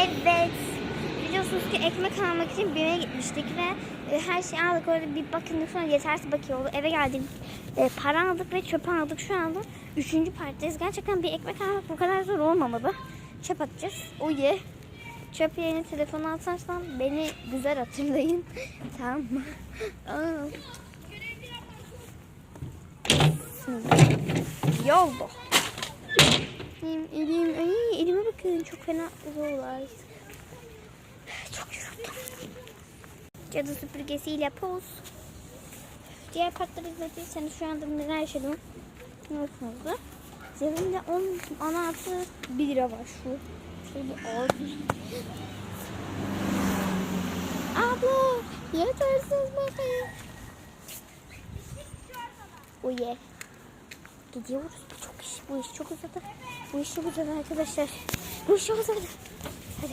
Evet. Biliyorsunuz ki ekmek almak için BİM'e gitmiştik ve e, her şeyi aldık. Orada bir bakın sonra yetersiz bakiye oldu. Eve geldik. E, para aldık ve çöpe aldık. Şu anda üçüncü partideyiz. Gerçekten bir ekmek almak bu kadar zor olmamalı. Çöp atacağız. O ye. Çöp yerine telefonu atarsam beni güzel hatırlayın. tamam mı? Şimdi Yolda. Elim, elim, bakın çok fena uzuvlar. Çok yoruldum. Cadı süpürgesiyle poz. Diğer partları izlediyseniz şu anda neler yaşadım. Nasıldı? Cebimde 10, 16 1 lira var şu. Şöyle abi. Abla yetersiz bakayım. O ye. Gidiyoruz. Çok. Bu iş çok uzadı. Bu iş çok uzadı arkadaşlar. Bu iş çok uzadı. Hadi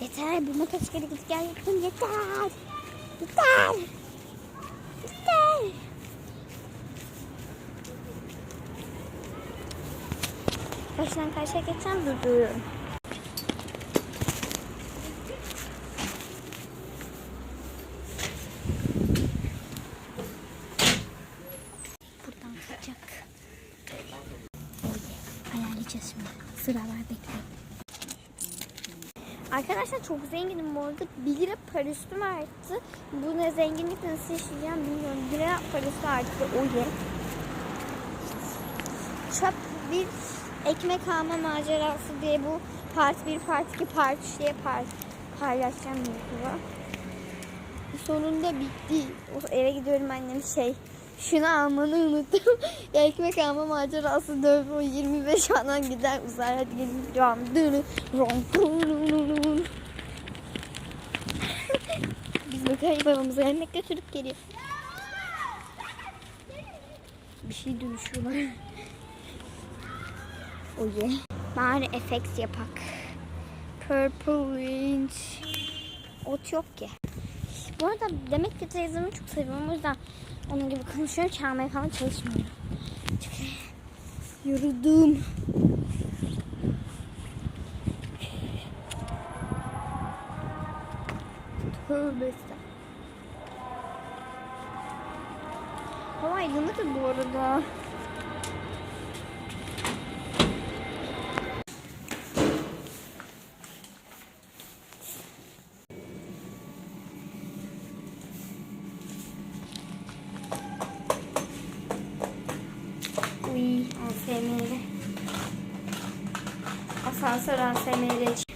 yeter. Yeter. Bu kere git gel yaptım. Yeter. Yeter. Yeter. Karşıdan karşıya geçeceğim durduruyorum. Ayarlayacağız şimdi. Sıralar bekleyin. Arkadaşlar çok zenginim bu arada. 1 lira para üstüm arttı. Bu ne zenginlik nasıl yaşayacağım bilmiyorum. 1 lira para üstü arttı. O ye. Çöp bir ekmek alma macerası diye bu part 1, part 2, part 3 diye part paylaşacağım YouTube'a. Sonunda bitti. Eve gidiyorum annem şey şunu almanı unuttum. Ekmek alma macerası 4 o 25 falan gider uzar. Hadi gelin devam. Biz bakayım babamıza yemek götürüp geliyor. Bir şey dönüşüyorlar. Oye. Bari efekt yapak. Purple Range. Ot yok ki. Bu arada demek ki teyzemi çok seviyorum. O yüzden onun gibi konuşuyorum. Çalmaya falan çalışmıyorum. Çünkü yoruldum. Tövbe estağfurullah. Hava aydınlık bu arada. ASMR. Asansör ASMR.